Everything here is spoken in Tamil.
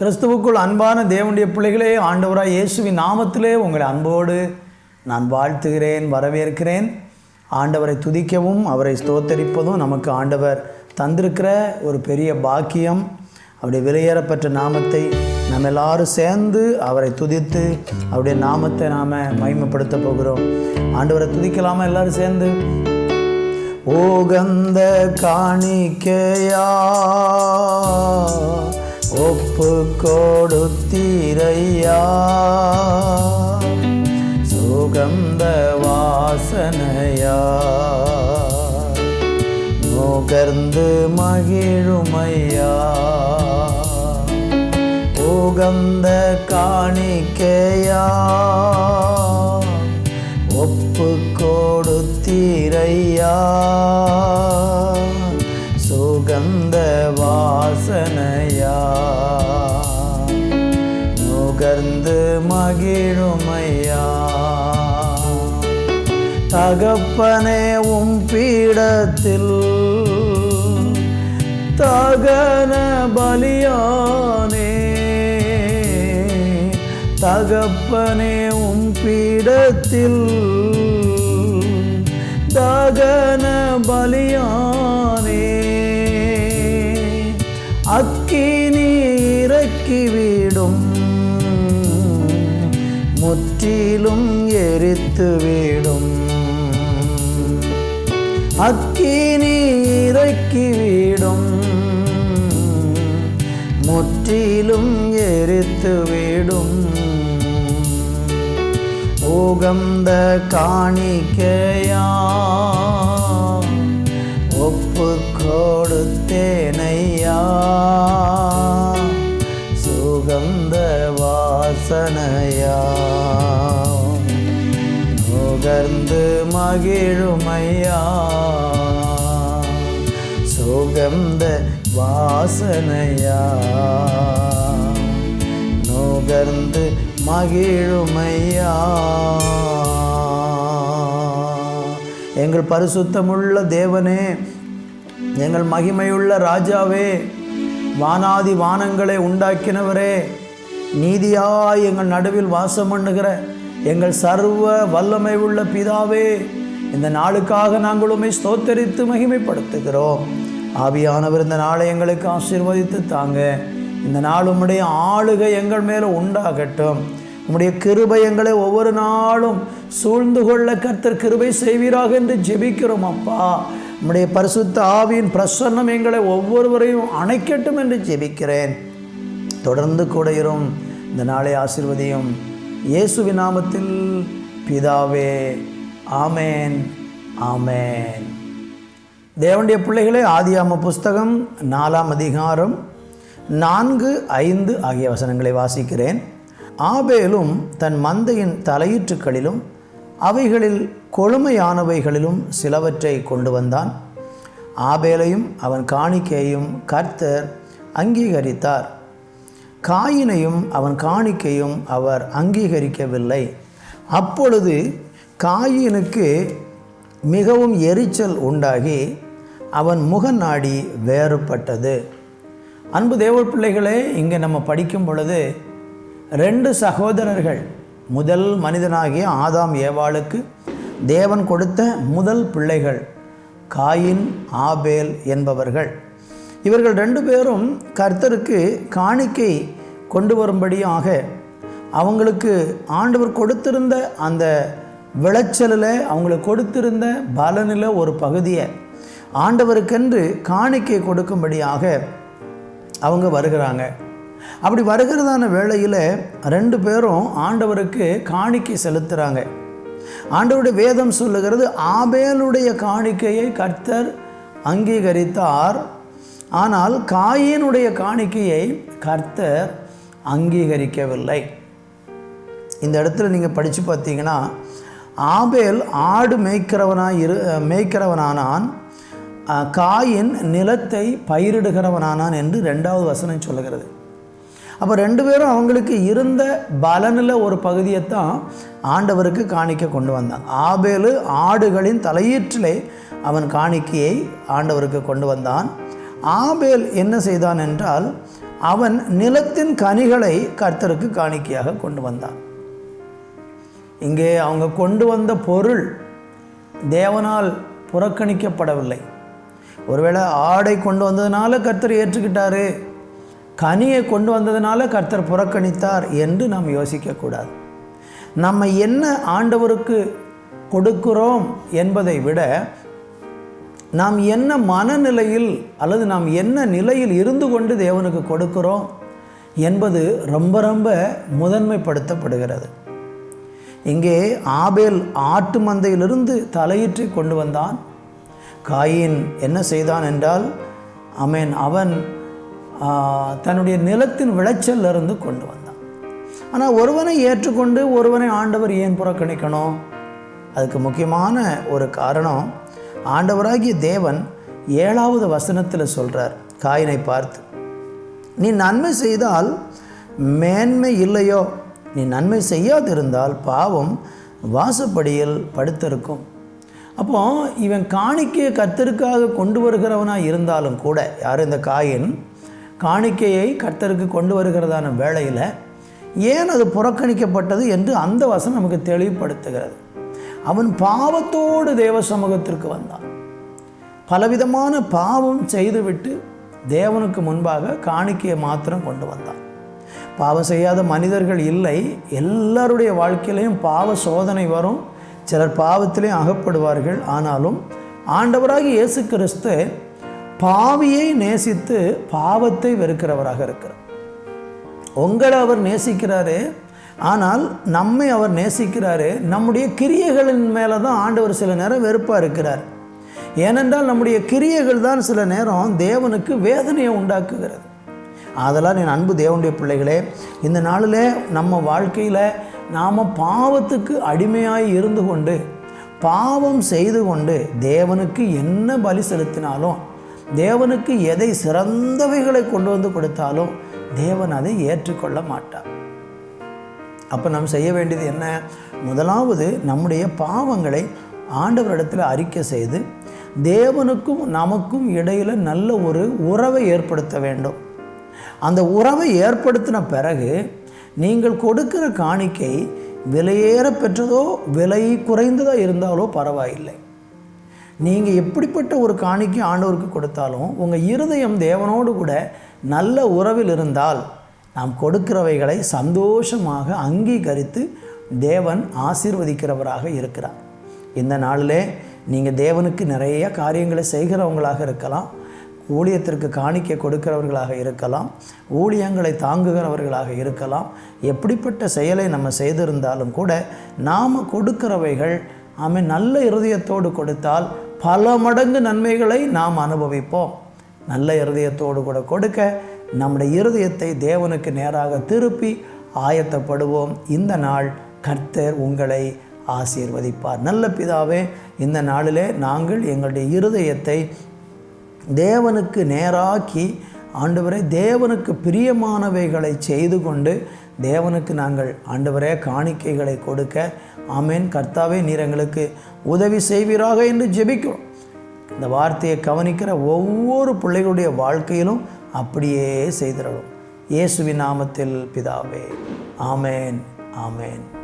கிறிஸ்துவுக்குள் அன்பான தேவனுடைய பிள்ளைகளே ஆண்டவராய் இயேசுவின் நாமத்திலே உங்களை அன்போடு நான் வாழ்த்துகிறேன் வரவேற்கிறேன். ஆண்டவரை துதிக்கவும் அவரை ஸ்தோத்தரிப்பதும் நமக்கு ஆண்டவர் தந்திருக்கிற ஒரு பெரிய பாக்கியம். அவருடைய விலையேறப்பட்ட நாமத்தை நம்ம எல்லாரும் சேர்ந்து அவரை துதித்து அவருடைய நாமத்தை நாம் மகிமைப்படுத்த போகிறோம். ஆண்டவரை துதிக்கலாமா எல்லாரும் சேர்ந்து? ஓகந்த காணிக்கையா. ஒப்பு கொடுத்தீரையா சுகந்த வாசனையா நுகர்ந்து மகிழுமையா. உகந்த காணிக்கையா. ஒப்பு கொடுத்தீரையா சுகந்த வாசனையா? நுகர்ந்து மகிழுமையா? தகப்பனே உம் பீடத்தில் தகன பலியானே. தகப்பனே உம் பீடத்தில் தகன பலியான் முற்றிலும் எரித்துவிடும் அக்கினி இறக்கிவிடும் முற்றிலும் எரித்துவிடும் உகந்த காணிக்கையா ஒப்பு கொடுத்தேனையா. வாசனையா நுகர்ந்து மகிழுமையா. சுகந்த வாசனையா. நுகர்ந்து மகிழுமையா. எங்கள் பரிசுத்தமுள்ள தேவனே எங்கள் மகிமையுள்ள ராஜாவே வானாதி வானங்களை உண்டாக்கினவரே நீதியாய் எங்கள் நடுவில் வாசம் பண்ணுகிற எங்கள் சர்வ வல்லமை உள்ள பிதாவே இந்த நாளுக்காக நாங்கள் உண்மை ஸ்தோத்தரித்து மகிமைப்படுத்துகிறோம். ஆவியானவர் இந்த நாளை எங்களுக்கு ஆசீர்வதித்து தாங்க. இந்த நாள் உம்முடைய ஆளுகை எங்கள் மேலே உண்டாகட்டும். உம்முடைய கிருபை எங்களை ஒவ்வொரு நாளும் சூழ்ந்து கொள்ள கர்த்தர் கிருபை செய்வீராக என்று ஜெபிக்கிறோம் அப்பா. உம்முடைய பரிசுத்த ஆவியின் பிரசன்னம் எங்களை ஒவ்வொருவரையும் அணைக்கட்டும் என்று ஜெபிக்கிறேன். தொடர்ந்து கூட இரும் இந்த நாளை ஆசிர்வதியும் இயேசுவி நாமத்தில். பிதாவே ஆமேன் ஆமேன். தேவனுடைய பிள்ளைகளே ஆதியாம புஸ்தகம் நாலாம் அதிகாரம் நான்கு ஐந்து ஆகிய வசனங்களை வாசிக்கிறேன். ஆபேலும் தன் மந்தையின் தலையீற்றுக்களிலும் அவைகளில் கொழுமையானவைகளிலும் சிலவற்றை கொண்டு வந்தான். ஆபேலையும் அவன் காணிக்கையும் கர்த்தர் அங்கீகரித்தார். காயினையும் அவன் காணிக்கையும் அவர் அங்கீகரிக்கவில்லை. அப்பொழுது காயினுக்கு மிகவும் எரிச்சல் உண்டாகி அவன் முகநாடி வேறுபட்டது. அன்பு தேவ பிள்ளைகளே இங்கே நம்ம படிக்கும் பொழுது ரெண்டு சகோதரர்கள் முதல் மனிதனாகிய ஆதாம் ஏவாளுக்கு தேவன் கொடுத்த முதல் பிள்ளைகள் காயின் ஆபேல் என்பவர்கள். இவர்கள் ரெண்டு பேரும் கர்த்தருக்கு காணிக்கை கொண்டு வரும்படியாக அவங்களுக்கு ஆண்டவர் கொடுத்திருந்த அந்த விளைச்சலில் அவங்களுக்கு கொடுத்திருந்த பலனில் ஒரு பகுதியை ஆண்டவருக்கென்று காணிக்கை கொடுக்கும்படியாக அவங்க வருகிறாங்க. அப்படி வருகிறதான வேளையில் ரெண்டு பேரும் ஆண்டவருக்கு காணிக்கை செலுத்துகிறாங்க ஆண்டவருடைய வேதம் சொல்லுகிறது ஆபேலுடைய காணிக்கையை கர்த்தர் அங்கீகரித்தார். ஆனால் காயினுடைய காணிக்கையை கர்த்தர் அங்கீகரிக்கவில்லை. இந்த இடத்துல நீங்கள் படித்து பார்த்தீங்கன்னா ஆபேல் ஆடு மேய்க்கிறவனாக இரு மேய்க்கிறவனானான் காயின் நிலத்தை பயிரிடுகிறவனானான் என்று ரெண்டாவது வசனம் சொல்லுகிறது. அப்போ ரெண்டு பேரும் அவங்களுக்கு இருந்த பலனில் ஒரு பகுதியை தான் ஆண்டவருக்கு காணிக்க கொண்டு வந்தான். ஆபேலு ஆடுகளின் தலையீற்றிலே அவன் காணிக்கையை ஆண்டவருக்கு கொண்டு வந்தான். ஆபேல் என்ன செய்தான் என்றால் அவன் நிலத்தின் கனிகளை கர்த்தருக்கு காணிக்கையாக கொண்டு வந்தான். இங்கே அவங்க கொண்டு வந்த பொருள் தேவனால் புறக்கணிக்கப்படவில்லை. ஒருவேளை ஆடை கொண்டு வந்ததுனால கர்த்தர் ஏற்றுக்கிட்டாரு கனியை கொண்டு வந்ததுனால கர்த்தர் புறக்கணித்தார் என்று நாம் யோசிக்கக்கூடாது. நம்ம என்ன ஆண்டவருக்கு கொடுக்கிறோம் என்பதை விட நாம் என்ன மனநிலையில் அல்லது நாம் என்ன நிலையில் இருந்து கொண்டு தேவனுக்கு கொடுக்கிறோம் என்பது ரொம்ப ரொம்ப முதன்மைப்படுத்தப்படுகிறது. இங்கே ஆபேல் ஆட்டு மந்தையிலிருந்து தலையிற்றி கொண்டு வந்தான். காயின் என்ன செய்தான் என்றால் அமேன் அவன் தன்னுடைய நிலத்தின் விளைச்சலிருந்து கொண்டு வந்தான். ஆனால் ஒருவனை ஏற்றுக்கொண்டு ஒருவனை ஆண்டவர் ஏன் புறக்கணிக்கணும்? அதுக்கு முக்கியமான ஒரு காரணம் ஆண்டவராகிய தேவன் ஏழாவது வசனத்தில் சொல்கிறார் காயினை பார்த்து நீ நன்மை செய்தால் மேன்மை இல்லையோ? நீ நன்மை செய்யாதிருந்தால் பாவம் வாசப்படியில் படுத்திருக்கும். அப்போ இவன் காணிக்கையை கர்த்தருக்காக கொண்டு வருகிறவனாக இருந்தாலும் கூட யார் இந்த காயின்? காணிக்கையை கர்த்தருக்கு கொண்டு வருகிறதான வேளையில் ஏன் அது புறக்கணிக்கப்பட்டது என்று அந்த வசனம் நமக்கு தெளிவுபடுத்துகிறது. அவன் பாவத்தோடு தேவ சமூகத்திற்கு வந்தான். பலவிதமான பாவம் செய்துவிட்டு தேவனுக்கு முன்பாக காணிக்கையை மாத்திரம் கொண்டு வந்தான். பாவம் செய்யாத மனிதர்கள் இல்லை. எல்லாருடைய வாழ்க்கையிலையும் பாவ சோதனை வரும். சிலர் பாவத்திலையும் அகப்படுவார்கள். ஆனாலும் ஆண்டவராக இயேசு கிறிஸ்து பாவியை நேசித்து பாவத்தை வெறுக்கிறவராக இருக்கிறார். உங்களை அவர் நேசிக்கிறாரு ஆனால் நம்மை அவர் நேசிக்கிறாரு நம்முடைய கிரியைகளின் மேலே தான் ஆண்டவர் சில நேரம் வெறுப்பாக இருக்கிறார். ஏனென்றால் நம்முடைய கிரியைகள் தான் சில நேரம் தேவனுக்கு வேதனையை உண்டாக்குகிறது. அதெல்லாம் என் அன்பு தேவனுடைய பிள்ளைகளே இந்த நாளில் நம்ம வாழ்க்கையில் நாம் பாவத்துக்கு அடிமையாய் இருந்து கொண்டு பாவம் செய்து கொண்டு தேவனுக்கு என்ன பலி செலுத்தினாலும் தேவனுக்கு எதை சிறந்தவைகளை கொண்டு வந்து கொடுத்தாலும் தேவன் அதை ஏற்றுக்கொள்ள மாட்டார். அப்போ நாம் செய்ய வேண்டியது என்ன? முதலாவது நம்முடைய பாவங்களை ஆண்டவரிடத்தில் அறிக்கை செய்து தேவனுக்கும் நமக்கும் இடையில் நல்ல ஒரு உறவை ஏற்படுத்த வேண்டும். அந்த உறவை ஏற்படுத்தின பிறகு நீங்கள் கொடுக்கிற காணிக்கை விலையேற பெற்றதோ விலை குறைந்ததோ இருந்தாலோ பரவாயில்லை. நீங்கள் எப்படிப்பட்ட ஒரு காணிக்கை ஆண்டவருக்கு கொடுத்தாலும் உங்கள் இருதயம் தேவனோடு கூட நல்ல உறவில் இருந்தால் நாம் கொடுக்கிறவைகளை சந்தோஷமாக அங்கீகரித்து தேவன் ஆசீர்வதிக்கிறவராக இருக்கிறார். இந்த நாளிலே நீங்கள் தேவனுக்கு நிறைய காரியங்களை செய்கிறவங்களாக இருக்கலாம். ஊழியத்திற்கு காணிக்க கொடுக்கிறவர்களாக இருக்கலாம். ஊழியங்களை தாங்குகிறவர்களாக இருக்கலாம். எப்படிப்பட்ட செயலை நம்ம செய்திருந்தாலும் கூட நாம் கொடுக்கிறவைகள் ஆமை நல்ல இருதயத்தோடு கொடுத்தால் பல மடங்கு நன்மைகளை நாம் அனுபவிப்போம். நல்ல இருதயத்தோடு கூட கொடுக்க நம்முடைய இருதயத்தை தேவனுக்கு நேராக திருப்பி ஆயத்தப்படுவோம். இந்த நாள் கர்த்தர் உங்களை ஆசீர்வதிப்பார். நல்ல பிதாவே இந்த நாளிலே நாங்கள் எங்களுடைய இருதயத்தை தேவனுக்கு நேராக்கி ஆண்டவரே தேவனுக்கு பிரியமானவைகளை செய்து கொண்டு தேவனுக்கு நாங்கள் ஆண்டவரே காணிக்கைகளை கொடுக்க ஆமேன். கர்த்தாவே நீர் எங்களுக்கு உதவி செய்வீராக என்று ஜெபிக்கிறோம். இந்த வார்த்தையை கவனிக்கிற ஒவ்வொரு பிள்ளைகளுடைய வாழ்க்கையிலும் அப்படியே செய்திடணும் இயேசுவின் நாமத்தில் பிதாவே. ஆமேன் ஆமேன்.